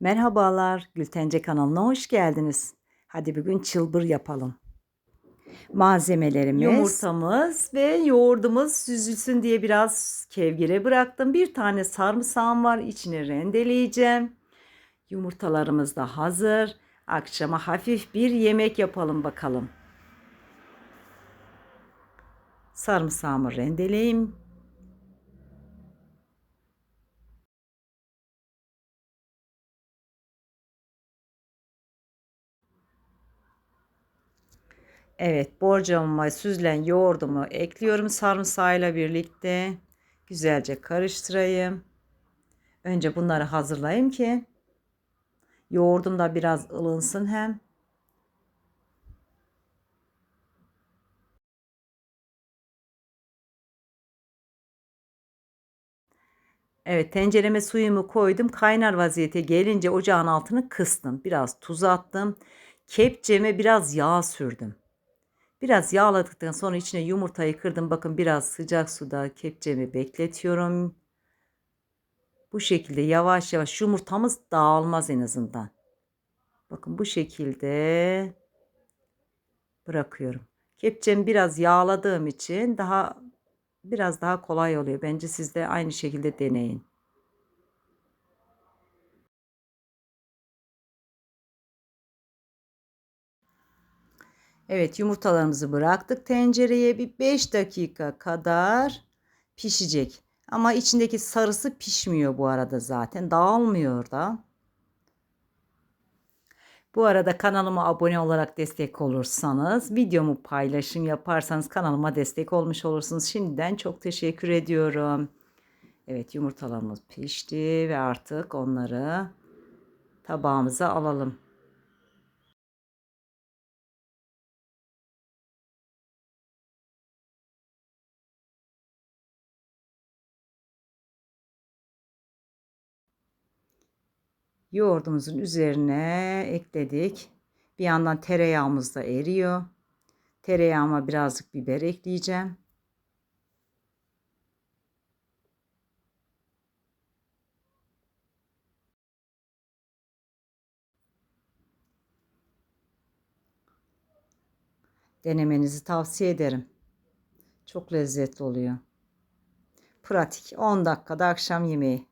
Merhabalar, Gültence kanalına hoş geldiniz. Hadi bugün çılbır yapalım. Malzemelerimiz yumurtamız ve yoğurdumuz süzülsün diye biraz kevgire bıraktım. Bir tane sarımsağım var, içine rendeleyeceğim. Yumurtalarımız da hazır. Akşama hafif bir yemek yapalım bakalım. Sarımsağımı rendeleyeyim. Evet, borcamıma süzülen yoğurdumu ekliyorum sarımsağıyla birlikte. Güzelce karıştırayım. Önce bunları hazırlayayım ki yoğurdum da biraz ılınsın hem. Evet tencereme suyumu koydum. Kaynar vaziyete gelince ocağın altını kıstım. Biraz tuz attım. Kepçeme biraz yağ sürdüm. Biraz yağladıktan sonra içine yumurtayı kırdım. Bakın biraz sıcak suda kepçemi bekletiyorum. Bu şekilde yavaş yavaş yumurtamız dağılmaz en azından. Bakın bu şekilde bırakıyorum. Kepçemi biraz yağladığım için daha biraz daha kolay oluyor. Bence siz de aynı şekilde deneyin. Evet yumurtalarımızı bıraktık tencereye bir 5 dakika kadar pişecek. Ama içindeki sarısı pişmiyor bu arada zaten dağılmıyor da. Bu arada kanalıma abone olarak destek olursanız, videomu paylaşım yaparsanız kanalıma destek olmuş olursunuz. Şimdiden çok teşekkür ediyorum. Evet yumurtalarımız pişti ve artık onları tabağımıza alalım. Yoğurdumuzun üzerine ekledik. Bir yandan tereyağımız da eriyor. Tereyağıma birazcık biber ekleyeceğim. Denemenizi tavsiye ederim. Çok lezzetli oluyor. Pratik. 10 dakikada akşam yemeği.